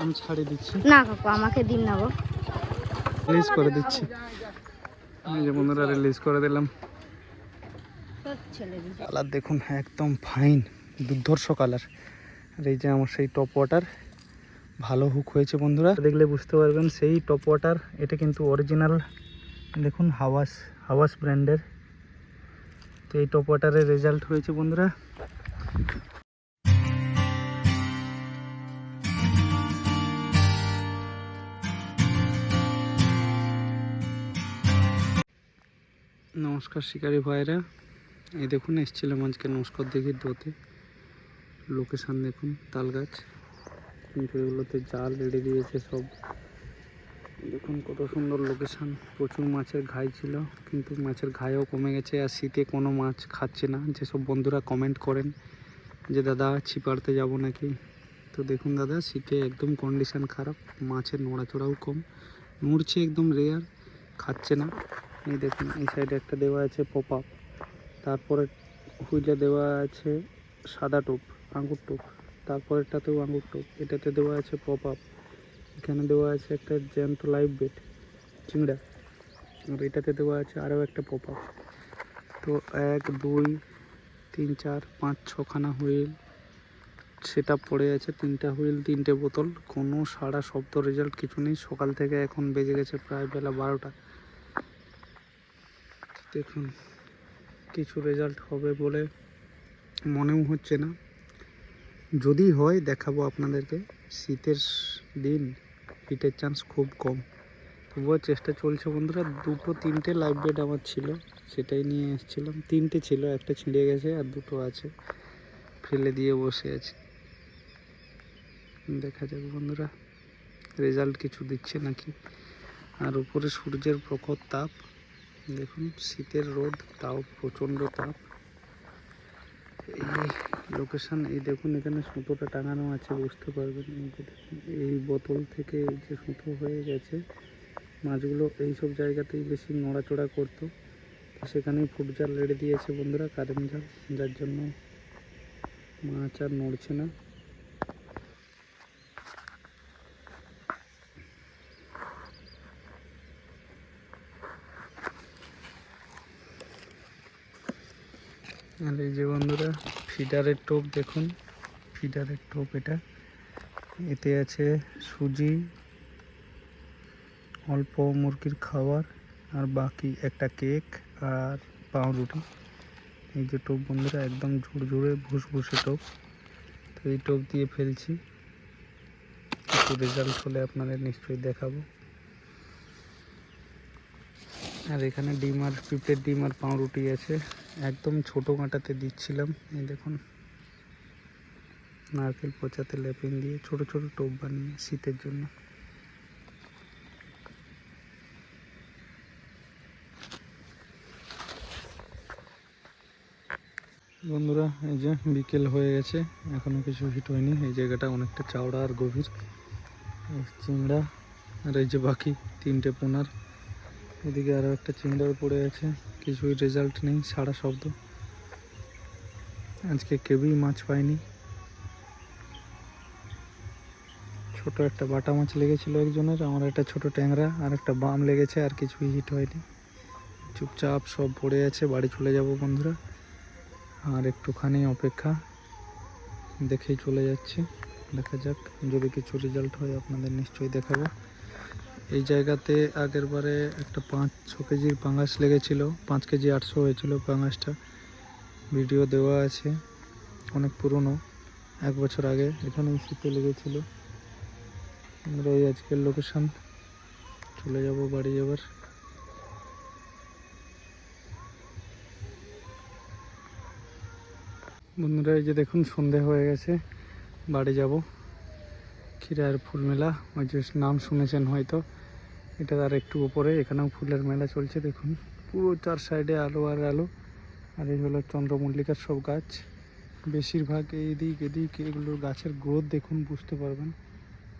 আমি ছাড়িয়ে দিচ্ছি। না কাকু আমাকে দিন না গো। রিলিজ করে দিচ্ছি। এই যে বন্ধুরা রিলিজ করে দিলাম। কালার দেখুন একদম ফাইন দুর্ধর্ষ কালার আর এই যে আমার সেই টপ ওয়াটার ভালো হুক হয়েছে বন্ধুরা। দেখলে বুঝতে পারবেন সেই টপ ওয়াটার এটা কিন্তু অরিজিনাল দেখুন হাওয়াস হাওয়াস ব্র্যান্ডের তো এই টপ ওয়াটারের রেজাল্ট হয়েছে বন্ধুরা। নমস্কার শিকারী ভাইরা এই দেখুন, এসেছিলাম আজকে নমস্কার দিঘির ডোতে লোকেশান দেখুন, তাল গাছ। কিন্তু এগুলোতে জাল রেডে দিয়েছে সব। দেখুন, কত সুন্দর লোকেশান প্রচুর মাছের ঘাই ছিল, কিন্তু মাছের ঘাইও কমে গেছে আর শীতে কোনো মাছ খাচ্ছে না। যেসব বন্ধুরা কমেন্ট করেন যে, দাদা, ছিপাড়তে যাব নাকি? তো দেখুন, দাদা, শীতে একদম কন্ডিশন খারাপ। মাছের নড়াচড়াও কম। নড়ছে একদম রেয়ার খাচ্ছে না। এই দেখুন, এই সাইডে একটা দেওয়া আছে পপ আপ তারপরে হুইলে দেওয়া আছে সাদা টোপ, আঙ্গুর টোপ। তারপরেরটাতেও আঙ্গুর টোপ, এটাতে দেওয়া আছে পপ আপ এখানে দেওয়া আছে একটা জ্যান্ত লাইভ বেড চিংড়া। আর এটাতে দেওয়া আছে আরও একটা পপ তো এক, দুই, তিন, চার, পাঁচ, ছখানা হুইল। সেটা পড়ে আছে তিনটা হুইল, তিনটে বোতল। কোনো সারা শব্দ রেজাল্ট কিছু নেই। সকাল থেকে এখন বেজে গেছে প্রায় বেলা বারোটা। দেখুন, কিছু রেজাল্ট হবে বলে মনেও হচ্ছে না। যদি হয়, দেখাবো আপনাদেরকে। শীতের দিন হিটের চান্স খুব কম। তবুও চেষ্টা চলছে বন্ধুরা, দুটো তিনটে লাইভ বেড আমার ছিল, সেটাই নিয়ে এসেছিলাম। তিনটে ছিল, একটা ছিঁড়ে গেছে আর দুটো আছে। ফেলে দিয়ে বসে আছি। দেখা যাক বন্ধুরা রেজাল্ট কিছু দিচ্ছে নাকি। আর উপরে সূর্যের প্রখর তাপ দেখুন, শীতের রোদ, তাও প্রচণ্ড তাপ। এই লোকেশন এই দেখুন, এখানে সুতোটা টাঙানো আছে, বুঝতে পারবেন। এই বোতল থেকে যে সুতো হয়ে গেছে। মাছগুলো এই সব জায়গাতেই বেশি নড়াচড়া করতো। সেখানেই ফুট জাল রেডে দিয়েছে বন্ধুরা, কারেন্ট জাল। যার জন্য মাছ আর নড়ছে না। আর এই যে বন্ধুরা, ফিডারের টোপ দেখুন। ফিডারের টোপ এটা। এতে আছে সুজি, অল্প মুরগির খাবার, আর বাকি একটা কেক আর পাউরুটি। এই যে টোপ বন্ধুরা, একদম জোর ঝুরঝুরে, ভুসভুসে টোপ। তো এই টোপ দিয়ে ফেলছি। কিছু রেজাল্ট হলে আপনাদের নিশ্চয়ই দেখাবো। আর এখানে ডিম আর, পিঁপড়ের ডিম আর পাউরুটি আছে। একদম ছোট কাঁটাতে দিচ্ছিলাম। এই দেখুন, নারকেল পচাতে লেপিন দিয়ে ছোট ছোট টোপ বানিয়ে শীতের জন্য। বন্ধুরা, এই যে বিকেল হয়ে গেছে, এখনও কিছু হিট হয়নি। এই জায়গাটা অনেকটা চওড়া আর গভীর। চিংড়া আর এই যে বাকি তিনটে পোনার, এদিকে আরও একটা চিংড়াও পড়ে আছে। কিছুই রেজাল্ট নেই, সারা শব্দ। আজকে কেউই মাছ পাইনি ছোট একটা বাটা মাছ লেগেছিল একজনের, আমার একটা ছোট ট্যাংরা, আর একটা বাম লেগেছে, আর কিছুই হিট হয়নি। চুপচাপ সব পড়ে আছে, বাড়ি চলে যাব বন্ধুরা। আর একটুখানি অপেক্ষা, দেখেই চলে যাচ্ছে। দেখা যাক, যদি কিছু রেজাল্ট হয় আপনাদের নিশ্চয়ই দেখাবো। এই জায়গাতে আগের বারে একটা পাঁচ ছ কেজির পাঙ্গাস লেগেছিল, পাঁচ কেজি আটশো হয়েছিল পাঙ্গাসটা ভিডিও দেওয়া আছে, অনেক পুরনো, এক বছর আগে এখানে শীতে লেগেছিল। আমরা এই আজকের লোকেশান চলে যাব বাড়ি এবার বন্ধুরা, এই যে দেখুন, সন্ধে হয়ে গেছে, বাড়ি যাব। ক্ষীরার ফুল মেলা ওই যে নাম শুনেছেন হয়তো। এটা আর একটু উপরে, এখানেও ফুলের মেলা চলছে, দেখুন। পুরো চার সাইডে আলো আর আলো। আর এই হলো চন্দ্রমল্লিকার সব গাছ। বেশিরভাগ এইদিক এদিক এগুলোর গাছের গ্রোথ দেখুন, বুঝতে পারবেন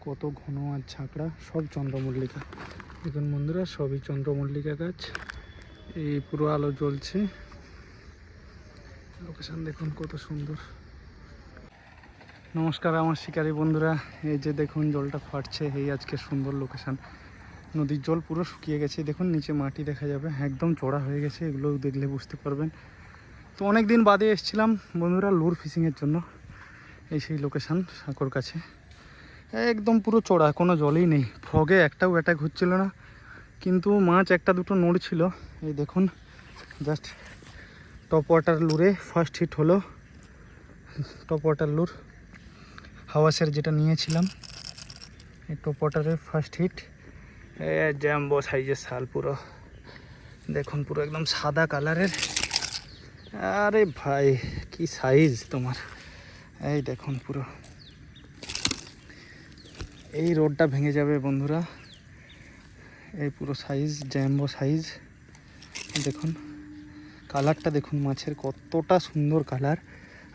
কত ঘন আর ঝাঁকড়া, সব চন্দ্রমল্লিকা। দেখুন বন্ধুরা, সবই চন্দ্রমল্লিকা গাছ। এই পুরো আলো জ্বলছে। লোকেশান দেখুন কত সুন্দর। নমস্কার আমার শিকারী বন্ধুরা। এই যে দেখুন, জলটা ফাটছে, এই আজকে সুন্দর লোকেশন নদীর জল পুরো শুকিয়ে গেছে। দেখুন, নিচে মাটি দেখা যাবে। একদম চড়া হয়ে গেছে, এগুলো দেখলে বুঝতে পারবেন। তো অনেক দিন বাদে এসেছিলাম বন্ধুরা লুর ফিশিংয়ের জন্য, এই সেই লোকেশন সাঁকর কাছে। একদম পুরো চড়া, কোনো জলই নেই। ফগে একটাও অ্যাটাক হচ্ছিল না, কিন্তু মাছ একটা দুটো নড়ছিল। এই দেখুন just top water লুরে first hit হলো। টপ ওয়াটার লুর হাওয়াসের যেটা নিয়েছিলাম, এই টপ ওয়াটারের ফার্স্ট হিট জ্যাম্বো সাইজের শাল পুরো। দেখুন পুরো একদম সাদা কালারের। আরে ভাই, কি সাইজ তোমার। এই দেখুন পুরো। এই রোডটা ভেঙে যাবে বন্ধুরা। এই পুরো সাইজ জ্যাম্বো সাইজ দেখুন কালারটা দেখুন মাছের কতটা সুন্দর কালার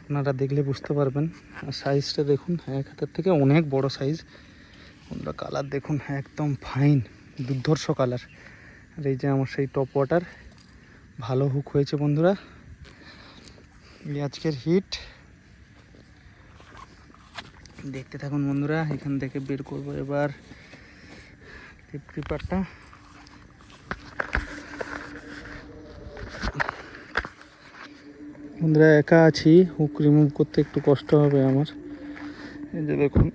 আপনারা দেখলে বুঝতে পারবেন। আর সাইজটা দেখুন, এক হাতের থেকে অনেক বড় সাইজ বন্ধুরা কালার দেখুন, একদম ফাইন দুর্ধর্ষ কালার। আর এই যে আমার সেই টপ ওয়াটার ভালো হুক হয়েছে বন্ধুরা। এই আজকের হিট দেখতে থাকুন বন্ধুরা, এখান থেকে বের করব এবার টিপ বন্ধুরা, একা আছি হুক রিমুভ করতে একটু কষ্ট হবে আমার। এই যে দেখুন,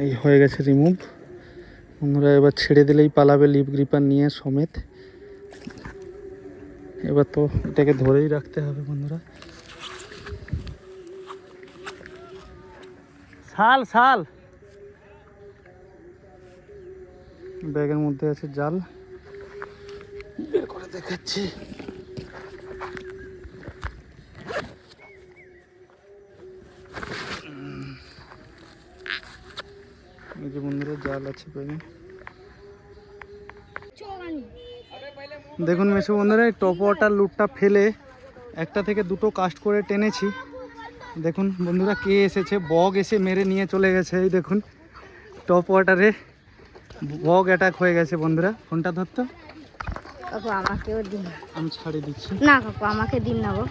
এই হয়ে গেছে রিমুভ বন্ধুরা এবার ছেড়ে দিলেই পালাবে লিপ গ্রিপার নিয়ে সমেত। এবার তো এটাকে ধরেই রাখতে হবে বন্ধুরা। শাল শাল ব্যাগের মধ্যে আছে জাল। বের করে দেখাচ্ছি এই দেখুন মেশো বন্ধুরা টপ ওয়াটার লুটটা ফেলে একটা থেকে দুটো কাস্ট করে টেনেছি। দেখুন বন্ধুরা কে এসেছে? বগ এসে মেরে নিয়ে চলে গেছে এই দেখুন। টপ ওয়াটারে বগ অ্যাটাক হয়ে গেছে বন্ধুরা। ফোনটা ধরতো কাকু আমাকেও দিন আমি ছাড়িয়ে দিচ্ছি। না কাকু আমাকে দিন না গো।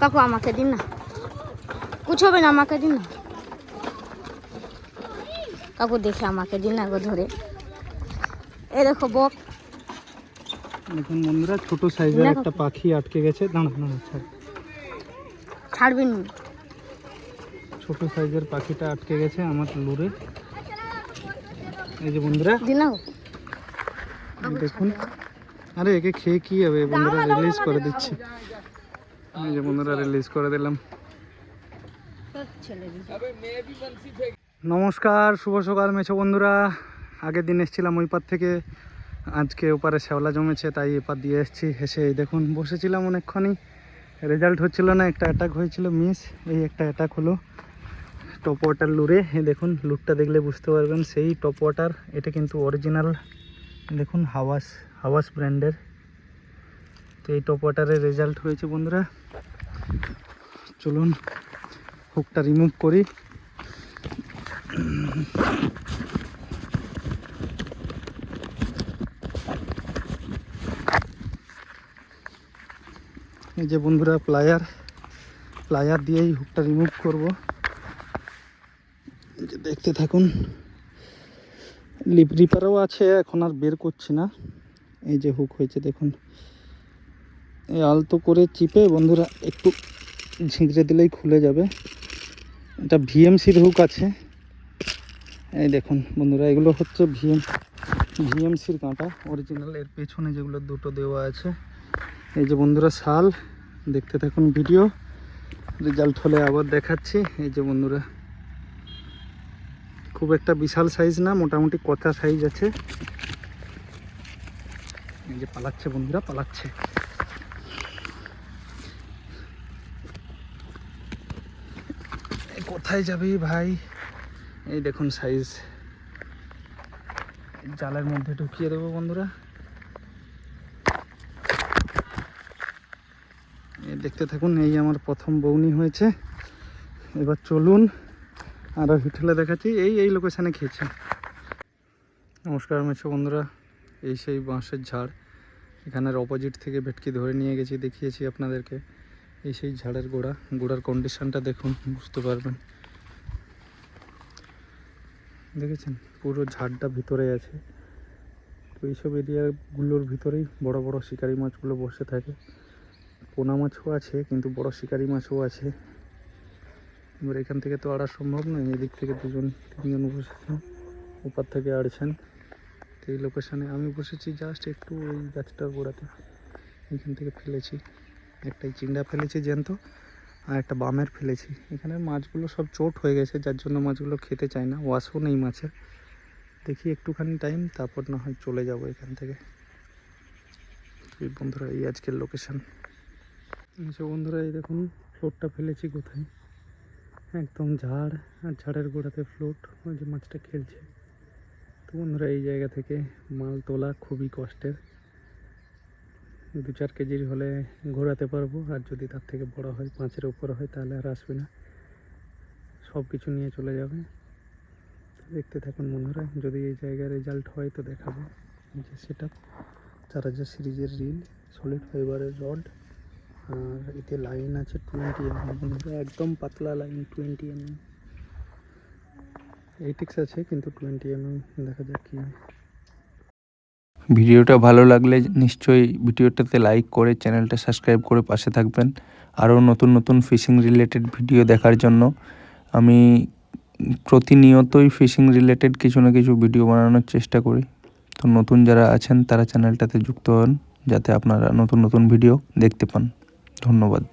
কাকু আমাকে দিন না। কুছ হবে না আমাকে দিন না। কাকু দেখে আমাকে দিন না গো ধরে। এ দেখো বক। দেখুন বন্ধুরা ছোট সাইজের একটা পাখি আটকে গেছে। দাঁড়া দাঁড়া ছাড়। ছাড়বেন নি। ছোট সাইজের পাখিটা আটকে গেছে আমার লুরে। এই যে বন্ধুরা দেখুন। আরে একে খেয়ে কি হবে বন্ধুরা? রিলিজ করে দিচ্ছি। এই যে বন্ধুরা রিলিজ করে দিলাম। নমস্কার, শুভ সকাল মেছো বন্ধুরা। আগের দিন এসেছিলাম ওই পার থেকে। আজকে ওপারে শ্যাওলা জমেছে, তাই এপার দিয়ে এসেছি। হেসে দেখুন, বসেছিলাম অনেকক্ষণই। রেজাল্ট হচ্ছিল না, একটা অ্যাটাক হয়েছিল মিস এই একটা অ্যাটাক হলো টপ ওয়াটার লুরে। দেখুন লুটটা দেখলে বুঝতে পারবেন, সেই টপ ওয়াটার এটা কিন্তু অরিজিনাল দেখুন, হাওয়াস হাওয়াস ব্র্যান্ডের। তো এই টপ ওয়াটারের রেজাল্ট হয়েছে বন্ধুরা। চলুন হুকটা রিমুভ করি। এই যে বন্ধুরা প্লায়ার প্লায়ার দিয়েই হুকটা রিমুভ করব। দেখতে থাকুন লিপ রিপারও আছে, এখন আর বের করছি না। এই যে হুক হয়েছে, দেখুন। এই আলতো করে চিপে বন্ধুরা একটু ঝিঁকড়ে দিলেই খুলে যাবে। এটা ভিএমসির হুক আছে। এই দেখুন বন্ধুরা, এগুলো হচ্ছে ভিএম ভিএমসির কাঁটা। অরিজিনাল এর পেছনে যেগুলো দুটো দেওয়া আছে। এই যে বন্ধুরা, শাল, দেখতে থাকুন ভিডিও। রেজাল্ট হলে আবার দেখাচ্ছি। এই যে বন্ধুরা, খুব একটা বিশাল সাইজ না, মোটামুটি কচা সাইজ আছে। এই যে পালাচ্ছে বন্ধুরা, পালাচ্ছে। কোথায় যাবি ভাই? এই দেখুন সাইজ জালের মধ্যে ঢুকিয়ে দেবো বন্ধুরা। এই দেখতে থাকুন, এই আমার প্রথম বৌনি হয়েছে। এবার চলুন আরও হিটলে দেখাচ্ছি। এই এই লোকেশানে খেয়েছি। নমস্কার মেছো বন্ধুরা, এই সেই বাঁশের ঝাড়। এখানের অপোজিট থেকে ভেটকি ধরে নিয়ে গেছি, দেখিয়েছি আপনাদেরকে। এই সেই ঝাড়ের গোড়া। গোড়ার কন্ডিশনটা দেখুন, বুঝতে পারবেন। দেখেছেন? পুরো ঝাড়টা ভিতরে আছে। তো এইসব এরিয়াগুলোর ভিতরেই বড় বড় শিকারি মাছগুলো বসে থাকে। পোনা মাছও আছে, কিন্তু বড় শিকারি মাছও আছে। এবার এখান থেকে তো আড়া সম্ভব নয়, এদিক থেকে দুজন, তিনজন বসেছেন ওপার থেকে আড়ছেন। তো এই লোকেশানে আমি বসেছি জাস্ট একটু ওই গাছটার গোড়াতে। এখান থেকে ফেলেছি। একটাই চিংড়া ফেলেছি জ্যান্ত। আর একটা বামের ফেলেছি। এখানে মাছগুলো সব চোট হয়ে গেছে, যার জন্য মাছগুলো খেতে চায় না। ওয়াশও নেই মাছের। দেখি একটুখানি টাইম তারপর না হয় চলে যাব এখান থেকে। তো এই বন্ধুরা, এই আজকের লোকেশান আচ্ছা বন্ধুরা, এই দেখুন ফ্লোটটা ফেলেছি কোথায়? একদম ঝাড়, আর ঝাড়ের গোড়াতে ফ্লোট ওই যে মাছটা খেলছে। তো বন্ধুরা, এই জায়গা থেকে মাল তোলা খুবই কষ্টের। দু চার কেজির হলে ঘোরাতে পারব। আর যদি তার থেকে বড় হয়, পাঁচের উপরে হয়, তাহলে আর আসবে না। সব কিছু নিয়ে চলে যাবে। দেখতে থাকুন বন্ধুরা, যদি এই জায়গায় রেজাল্ট হয় তো দেখাবো। যে সেটা চার হাজার সিরিজের রিল সলিড ফাইবারের রড আর এতে লাইন আছে টোয়েন্টি এমএম বন্ধুরা, একদম পাতলা লাইন টোয়েন্টি এমএম এইটিক্স আছে, কিন্তু টোয়েন্টি এমএম দেখা যাক কী ভিডিওটা ভালো লাগলে নিশ্চয়ই ভিডিওটাতে লাইক করে চ্যানেলটা সাবস্ক্রাইব করে পাশে থাকবেন। আরও নতুন নতুন ফিশিং রিলেটেড ভিডিও দেখার জন্য আমি প্রতিনিয়তই ফিশিং রিলেটেড কিছু না কিছু ভিডিও বানানোর চেষ্টা করি। তো নতুন যারা আছেন তারা চ্যানেলটাতে যুক্ত হন যাতে আপনারা নতুন নতুন ভিডিও দেখতে পান। ধন্যবাদ।